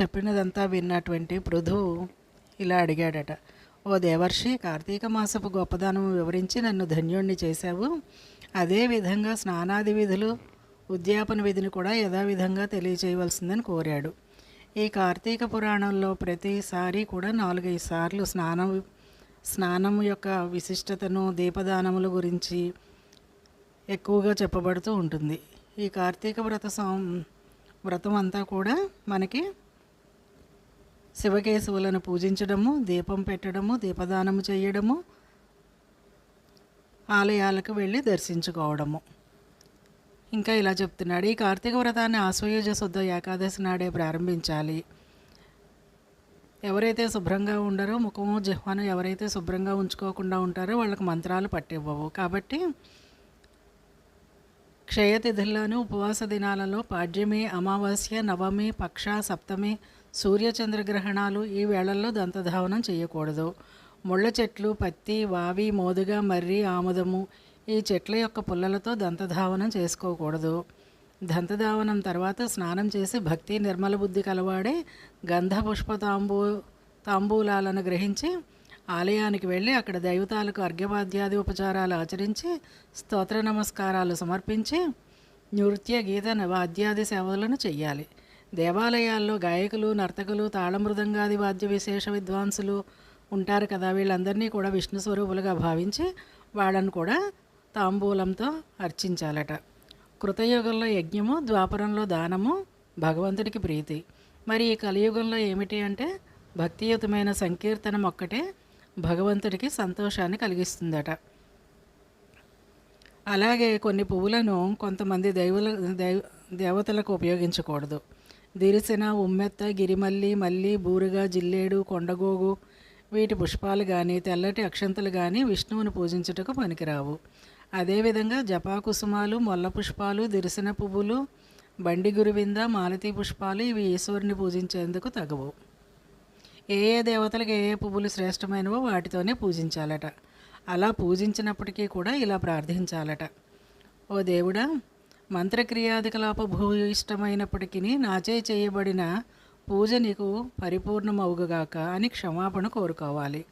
చెప్పినదంతా విన్నటువంటి పృథువు ఇలా అడిగాడట ఓ దేవర్షి కార్తీక మాసపు గొప్పదనము వివరించి నన్ను ధన్యుణ్ణి చేశావు. అదే విధంగా స్నానాది విధులు ఉద్యాపన విధిని కూడా యథావిధంగా తెలియచేయవలసిందని కోరాడు. ఈ కార్తీక పురాణంలో ప్రతిసారి కూడా నాలుగైదు సార్లు స్నానం స్నానం యొక్క విశిష్టతను దీపదానముల గురించి ఎక్కువగా చెప్పబడుతూ ఉంటుంది. ఈ కార్తీక వ్రత సం వ్రతం అంతా కూడా మనకి శివకేశవులను పూజించడము దీపం పెట్టడము దీపదానము చేయడము ఆలయాలకు వెళ్ళి దర్శించుకోవడము. ఇంకా ఇలా చెప్తున్నాడు ఈ కార్తీక వ్రతాన్ని ఆశ్వయుజ శుద్ధ ఏకాదశి నాడే ప్రారంభించాలి. ఎవరైతే శుభ్రంగా ఉండరో ముఖము జిహ్వను ఎవరైతే శుభ్రంగా ఉంచుకోకుండా ఉంటారో వాళ్ళకి మంత్రాలు పట్టివ్వవు. కాబట్టి క్షయతిథుల్లోనూ ఉపవాస దినాలలో పాడ్యమి అమావాస్య నవమి పక్ష సప్తమి సూర్యచంద్రగ్రహణాలు ఈ వేళల్లో దంతధావనం చేయకూడదు. ముళ్ళ చెట్లు పత్తి వావి మోదుగ మర్రి ఆముదము ఈ చెట్ల యొక్క పుల్లలతో దంతధావనం చేసుకోకూడదు. దంతధావనం తర్వాత స్నానం చేసి భక్తి నిర్మల బుద్ధి కలవాడే గంధ పుష్ప తాంబూ తాంబూలాలను గ్రహించి ఆలయానికి వెళ్ళి అక్కడ దైవతాలకు అర్ఘ్యవాద్యాది ఉపచారాలు ఆచరించి స్తోత్ర నమస్కారాలు సమర్పించి నృత్య గీత వాద్యాది సేవలను చెయ్యాలి. దేవాలయాల్లో గాయకులు నర్తకులు తాళమృదంగాది వాద్య విశేష విద్వాంసులు ఉంటారు కదా. వీళ్ళందరినీ కూడా విష్ణు స్వరూపులుగా భావించి వాళ్ళను కూడా తాంబూలంతో అర్చించాలట. కృతయుగంలో యజ్ఞము ద్వాపరంలో దానము భగవంతుడికి ప్రీతి. మరి ఈ కలియుగంలో ఏమిటి అంటే భక్తియుతమైన సంకీర్తనం ఒక్కటే భగవంతుడికి సంతోషాన్ని కలిగిస్తుందట. అలాగే కొన్ని పువ్వులను కొంతమంది దైవుల దైవ దేవతలకు ఉపయోగించకూడదు. దిరిసిన ఉమ్మెత్త గిరిమల్లి మల్లి బూరుగా జిల్లేడు కొండగోగు వీటి పుష్పాలు కానీ తెల్లటి అక్షంతలు కానీ విష్ణువుని పూజించుటకు పనికిరావు. అదేవిధంగా జపాకుసుమాలు మొల్ల పుష్పాలు దిరిసిన పువ్వులు బండి గురువింద మాలతీ పుష్పాలు ఇవి ఈశ్వరుని పూజించేందుకు తగవు. ఏ ఏ దేవతలకు ఏ ఏ పువ్వులు శ్రేష్టమైనవో వాటితోనే పూజించాలట. అలా పూజించినప్పటికీ కూడా ఇలా ప్రార్థించాలట. ఓ దేవుడా మంత్రక్రియాధికలాప భూయిష్టమైనప్పటికీ నాచే చేయబడిన పూజ నీకు పరిపూర్ణమవుగాక అని క్షమాపణ కోరుకోవాలి.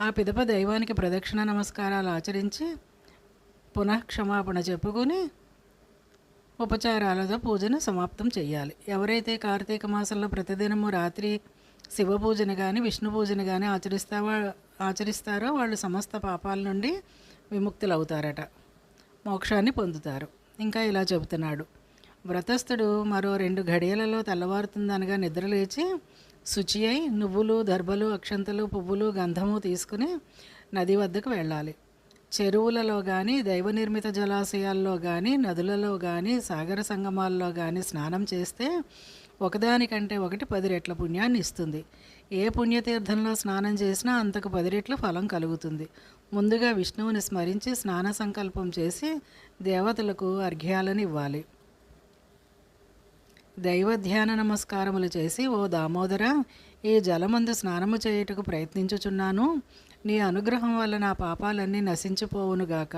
ఆ పిదప దైవానికి ప్రదక్షిణ నమస్కారాలు ఆచరించి పునః క్షమాపణ చెప్పుకొని ఉపచారాలతో పూజను సమాప్తం చేయాలి ఎవరైతే కార్తీక మాసంలో ప్రతిదినము రాత్రి శివ పూజను కానీ విష్ణు పూజను కానీ ఆచరిస్తావా ఆచరిస్తారో వాళ్ళు సమస్త పాపాల నుండి విముక్తులు అవుతారట మోక్షాన్ని పొందుతారు. ఇంకా ఇలా చెబుతున్నాడు. వ్రతస్థుడు మరో రెండు ఘడియలలో తెల్లవారుతుందనగా నిద్రలేచి శుచి అయి నువ్వులు దర్భలు అక్షంతలు పువ్వులు గంధము తీసుకుని నది వద్దకు వెళ్ళాలి. చెరువులలో కానీ దైవ నిర్మిత జలాశయాల్లో కానీ నదులలో కానీ సాగర సంగమాల్లో కానీ స్నానం చేస్తే ఒకదానికంటే ఒకటి పది రెట్ల పుణ్యాన్ని ఇస్తుంది. ఏ పుణ్యతీర్థంలో స్నానం చేసినా అంతకు పది రెట్ల ఫలం కలుగుతుంది. ముందుగా విష్ణువుని స్మరించి స్నాన సంకల్పం చేసి దేవతలకు అర్ఘ్యాలను ఇవ్వాలి. దైవ ధ్యాన నమస్కారములు చేసి ఓ దామోదర ఈ జలమందు స్నానము చేయుటకు ప్రయత్నించుచున్నాను. నీ అనుగ్రహం వల్ల నా పాపాలన్నీ నశించిపోవునుగాక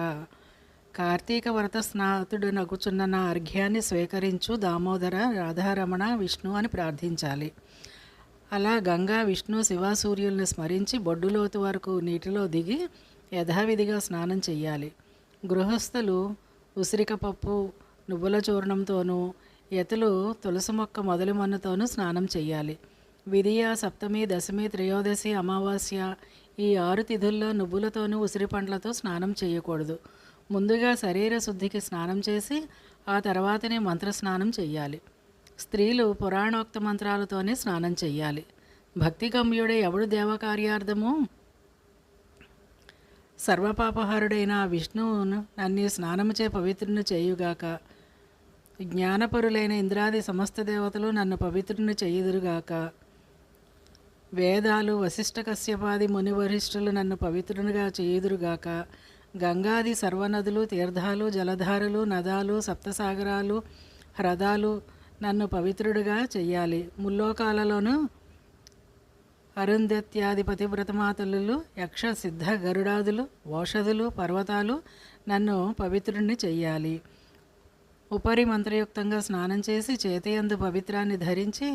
కార్తీక వ్రత స్నాతుడు నగుచున్న నా అర్ఘ్యాన్ని స్వీకరించు దామోదర రాధారమణ విష్ణు అని ప్రార్థించాలి. అలా గంగా విష్ణు శివ సూర్యుల్ని స్మరించి బొడ్డులోతు వరకు నీటిలో దిగి యథావిధిగా స్నానం చెయ్యాలి. గృహస్థులు ఉసిరికపప్పు నువ్వుల చూర్ణంతోనూ ఎతలు తులసి మొక్క మొదలు మన్నుతోనూ స్నానం చెయ్యాలి. విధియ సప్తమి దశమి త్రయోదశి అమావాస్య ఈ ఆరు తిథుల్లో నువ్వులతోనూ ఉసిరి పండ్లతో స్నానం చేయకూడదు. ముందుగా శరీర శుద్ధికి స్నానం చేసి ఆ తర్వాతనే మంత్ర స్నానం చెయ్యాలి. స్త్రీలు పురాణోక్త మంత్రాలతోనే స్నానం చెయ్యాలి. భక్తి గమ్యుడే ఎవడు దేవకార్యార్థము? సర్వపాపహారుడైన ఆ విష్ణువును నన్ను స్నానముచే పవిత్రుని చేయుగాక. జ్ఞానపరులైన ఇంద్రాది సమస్త దేవతలు నన్ను పవిత్రుని చేయుదురుగాక. వేదాలు వశిష్ఠ కశ్యపాది మునివరిష్ఠులు నన్ను పవిత్రునిగా చేయుదురుగాక. గంగాది సర్వనదులు తీర్థాలు జలధారలు నదాలు సప్తసాగరాలు హ్రదాలు నన్ను పవిత్రుడిగా చెయ్యాలి. ముల్లోకాలలోనూ అరుంధత్యాది పతివ్రతమాతలు యక్ష సిద్ధ గరుడాదులు ఓషధులు పర్వతాలు నన్ను పవిత్రుణ్ణి చెయ్యాలి. ఉపరి మంత్రయుక్తంగా స్నానం చేసి చేతయందు పవిత్రాన్ని ధరించి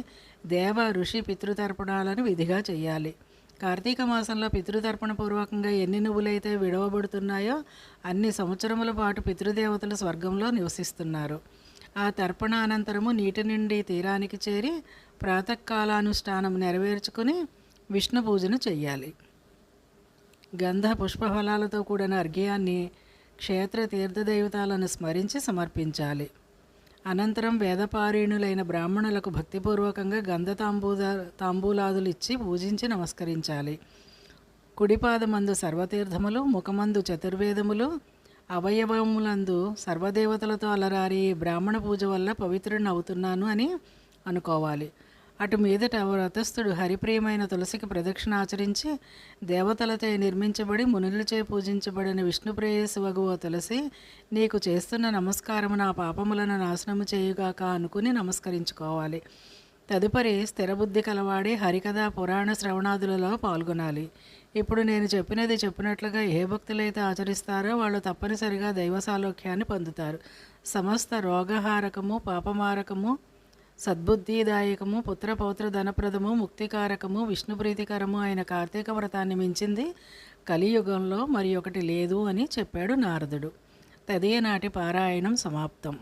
దేవ ఋషి పితృతర్పణాలను విధిగా చేయాలి కార్తీక మాసంలో పితృతర్పణ పూర్వకంగా ఎన్ని నువ్వులైతే విడవబడుతున్నాయో అన్ని సంవత్సరముల పాటు పితృదేవతలు స్వర్గంలో నివసిస్తున్నారు. ఆ తర్పణ అనంతరము నీటి నుండి తీరానికి చేరి ప్రాతకాలానుష్ఠానం నెరవేర్చుకుని విష్ణు పూజను చెయ్యాలి. గంధ పుష్పఫలాలతో కూడిన అర్ఘ్యాన్ని క్షేత్ర తీర్థదేవతలను స్మరించి సమర్పించాలి. అనంతరం వేదపారీణులైన బ్రాహ్మణులకు భక్తిపూర్వకంగా గంధ తాంబూల తాంబూలాదులు ఇచ్చి పూజించి నమస్కరించాలి. కుడిపాదమందు సర్వతీర్థములు ముఖమందు చతుర్వేదములు అవయవములందు సర్వదేవతలతో అలరారి బ్రాహ్మణ పూజ వల్ల పవిత్రుడిని అవుతున్నాను అని అనుకోవాలి. అటు మీదట వ్రతస్థుడు హరిప్రియమైన తులసికి ప్రదక్షిణ ఆచరించి దేవతలతో నిర్మించబడి మునులచే పూజించబడిన విష్ణుప్రేయసి వగువ తులసి నీకు చేస్తున్న నమస్కారము నా పాపములను నాశనము చేయుగాక అనుకుని నమస్కరించుకోవాలి. తదుపరి స్థిరబుద్ధి కలవాడి హరికథ పురాణ శ్రవణాదులలో పాల్గొనాలి. ఇప్పుడు నేను చెప్పినది చెప్పినట్లుగా ఏ భక్తులైతే ఆచరిస్తారో వాళ్ళు తప్పనిసరిగా దైవ సాలోక్యాన్ని పొందుతారు. సమస్త రోగహారకము పాపమారకము సద్బుద్ధిదాయకము పుత్ర పౌత్ర ధనప్రదము ముక్తికారకము విష్ణుప్రీతికరము అయిన కార్తీక వ్రతాన్ని మించింది కలియుగంలో మరి ఒకటి లేదు అని చెప్పాడు నారదుడు. తదే నాటి పారాయణం సమాప్తం.